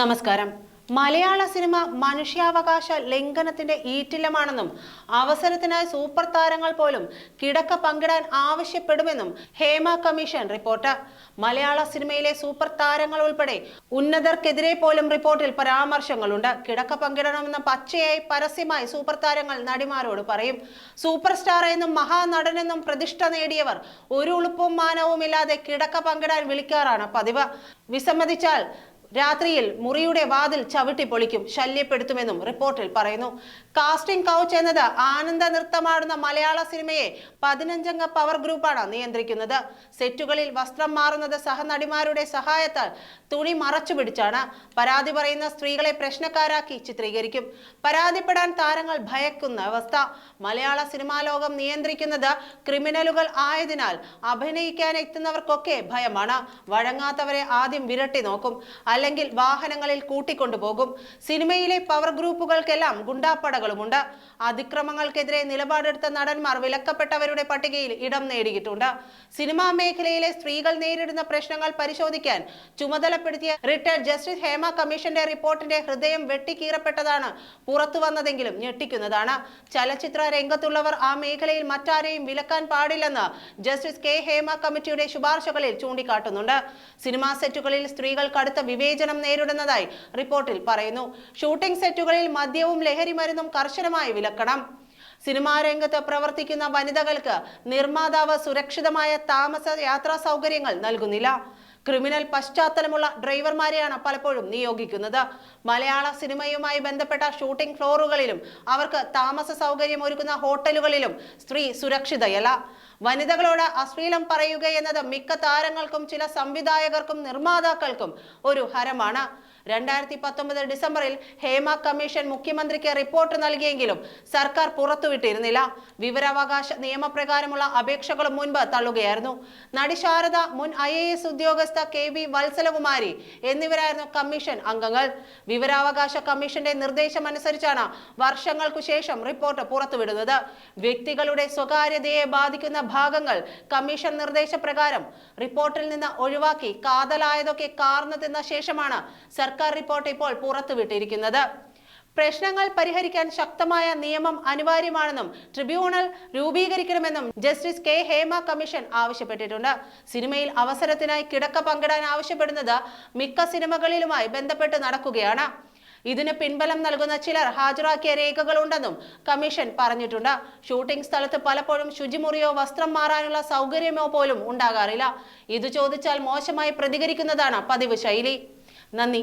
നമസ്കാരം. മലയാള സിനിമ മനുഷ്യാവകാശ ലംഘനത്തിന്റെ ഈറ്റില്ലമാണെന്നും അവസരത്തിനായി സൂപ്പർ താരങ്ങൾ പോലും കിടക്ക പങ്കിടാൻ ആവശ്യപ്പെടുമെന്നും ഹേമ കമ്മീഷൻ റിപ്പോർട്ട്. മലയാള സിനിമയിലെ സൂപ്പർ താരങ്ങൾ ഉൾപ്പെടെ ഉന്നതർക്കെതിരെ പോലും റിപ്പോർട്ടിൽ പരാമർശങ്ങളുണ്ട്. കിടക്ക പങ്കിടണമെന്ന പച്ചയായി പരസ്യമായി സൂപ്പർ താരങ്ങൾ നടിമാരോട് പറയും. സൂപ്പർ സ്റ്റാർ എന്നും മഹാനടനെന്നും പ്രതിഷ്ഠ നേടിയവർ ഒരു ഉളുപ്പും മാനവും ഇല്ലാതെ കിടക്ക പങ്കിടാൻ വിളിക്കാറാണ് പതിവ്. വിസമ്മതിച്ചാൽ രാത്രിയിൽ മുറിയുടെ വാതിൽ ചവിട്ടി പൊളിക്കും ശല്യപ്പെടുത്തുമെന്നും റിപ്പോർട്ടിൽ പറയുന്നു. കാസ്റ്റിംഗ് കൗച്ച് എന്നത് ആനന്ദ നൃത്തമാടുന്ന മലയാള സിനിമയെ പതിനഞ്ചംഗ പവർ ഗ്രൂപ്പാണ് നിയന്ത്രിക്കുന്നത്. സെറ്റുകളിൽ വസ്ത്രം മാറുന്നത് സഹനടിമാരുടെ സഹായത്താൽ തുണി മറച്ചു പിടിച്ചാണ്. പരാതി പറയുന്ന സ്ത്രീകളെ പ്രശ്നക്കാരാക്കി ചിത്രീകരിക്കും. പരാതിപ്പെടാൻ താരങ്ങൾ ഭയക്കുന്ന അവസ്ഥ. മലയാള സിനിമാ ലോകം നിയന്ത്രിക്കുന്നത് ക്രിമിനലുകൾ ആയതിനാൽ അഭിനയിക്കാൻ എത്തുന്നവർക്കൊക്കെ ഭയമാണ്. വഴങ്ങാത്തവരെ ആദ്യം വിരട്ടി നോക്കും. അല്ലെങ്കിൽ വാഹനങ്ങളിൽ കൂട്ടിക്കൊണ്ടുപോകും. സിനിമയിലെ പവർ ഗ്രൂപ്പുകൾക്കെല്ലാം ഗുണ്ടാപ്പടകളുമുണ്ട്. അതിക്രമങ്ങൾക്കെതിരെ നിലപാടെടുത്ത നടന്മാർ വിലക്കപ്പെട്ടവരുടെ പട്ടികയിൽ ഇടം നേടിയിട്ടുണ്ട്. സിനിമാ മേഖലയിലെ സ്ത്രീകൾ നേരിടുന്ന പ്രശ്നങ്ങൾ പരിശോധിക്കാൻ ചുമതലപ്പെടുത്തിയ റിട്ടയർഡ് ജസ്റ്റിസ് ഹേമ കമ്മീഷന്റെ റിപ്പോർട്ടിന്റെ ഹൃദയം വെട്ടിക്കീറപ്പെട്ടതാണ് പുറത്തു വന്നതെങ്കിലും ഞെട്ടിക്കുന്നതാണ്. ചലച്ചിത്ര രംഗത്തുള്ളവർ ആ മേഖലയിൽ മറ്റാരെയും വിലക്കാൻ പാടില്ലെന്ന് ജസ്റ്റിസ് കെ ഹേമ കമ്മിറ്റിയുടെ ശുപാർശകളിൽ ചൂണ്ടിക്കാട്ടുന്നുണ്ട്. സിനിമാ സെറ്റുകളിൽ സ്ത്രീകൾ കടുത്ത വിവേചനം നേരിടുന്നതായി റിപ്പോർട്ടിൽ പറയുന്നു. ഷൂട്ടിംഗ് സെറ്റുകളിൽ മദ്യവും ലഹരി മരുന്നും കർശനമായി വിലക്കണം. സിനിമാ രംഗത്ത് പ്രവർത്തിക്കുന്ന വനിതകൾക്ക് നിർമ്മാതാവ് സുരക്ഷിതമായ താമസ യാത്രാ സൗകര്യങ്ങൾ നൽകുന്നില്ല. ക്രിമിനൽ പശ്ചാത്തലമുള്ള ഡ്രൈവർമാരെയാണ് പലപ്പോഴും നിയോഗിക്കുന്നത്. മലയാള സിനിമയുമായി ബന്ധപ്പെട്ട ഷൂട്ടിംഗ് ഫ്ലോറുകളിലും അവർക്ക് താമസ സൗകര്യം ഒരുക്കുന്ന ഹോട്ടലുകളിലും സ്ത്രീ സുരക്ഷിതയല്ല. വനിതകളോട് അശ്ലീലം പറയുക എന്നത് മിക്ക താരങ്ങൾക്കും ചില സംവിധായകർക്കും നിർമ്മാതാക്കൾക്കും ഒരു ഹരമാണ്. രണ്ടായിരത്തി പത്തൊമ്പത് ഡിസംബറിൽ ഹേമ കമ്മീഷൻ മുഖ്യമന്ത്രിക്ക് റിപ്പോർട്ട് നൽകിയെങ്കിലും സർക്കാർ പുറത്തുവിട്ടിരുന്നില്ല. വിവരാവകാശ നിയമപ്രകാരമുള്ള അപേക്ഷകളും മുൻപ് തള്ളുകയായിരുന്നു. നടി ശാരദ മുൻ ഐ എ എസ് ഉദ്യോഗസ്ഥ കെ വി വത്സലകുമാരി എന്നിവരായിരുന്നു കമ്മീഷൻ അംഗങ്ങൾ. വിവരാവകാശ കമ്മീഷന്റെ നിർദ്ദേശമനുസരിച്ചാണ് വർഷങ്ങൾക്കു ശേഷം റിപ്പോർട്ട് പുറത്തുവിടുന്നത്. വ്യക്തികളുടെ സ്വകാര്യതയെ ബാധിക്കുന്ന ഭാഗങ്ങൾ കമ്മീഷൻ നിർദ്ദേശപ്രകാരം റിപ്പോർട്ടിൽ നിന്ന് ഒഴിവാക്കി കാതലായതൊക്കെ കാർന്നു തിന്ന ശേഷമാണ് സർക്കാർ റിപ്പോർട്ട് ഇപ്പോൾ പുറത്തുവിട്ടിരിക്കുന്നത്. പ്രശ്നങ്ങൾ പരിഹരിക്കാൻ ശക്തമായ നിയമം അനിവാര്യമാണെന്നും ട്രിബ്യൂണൽ രൂപീകരിക്കണമെന്നും ജസ്റ്റിസ് കെ ഹേമ കമ്മീഷൻ ആവശ്യപ്പെട്ടിട്ടുണ്ട്. സിനിമയിൽ അവസരത്തിനായി കിടക്ക പങ്കിടാൻ ആവശ്യപ്പെടുന്നത് മിക്ക സിനിമകളിലുമായി ബന്ധപ്പെട്ട് നടക്കുകയാണ്. ഇതിന് പിൻബലം നൽകുന്ന ചിലർ ഹാജരാക്കിയ രേഖകളുണ്ടെന്നും കമ്മീഷൻ പറഞ്ഞിട്ടുണ്ട്. ഷൂട്ടിംഗ് സ്ഥലത്ത് പലപ്പോഴും ശുചിമുറിയോ വസ്ത്രം മാറാനുള്ള സൗകര്യമോ പോലും ഉണ്ടാകാറില്ല. ഇത് ചോദിച്ചാൽ മോശമായി പ്രതികരിക്കുന്നതാണ് പതിവ് ശൈലി. നന്ദി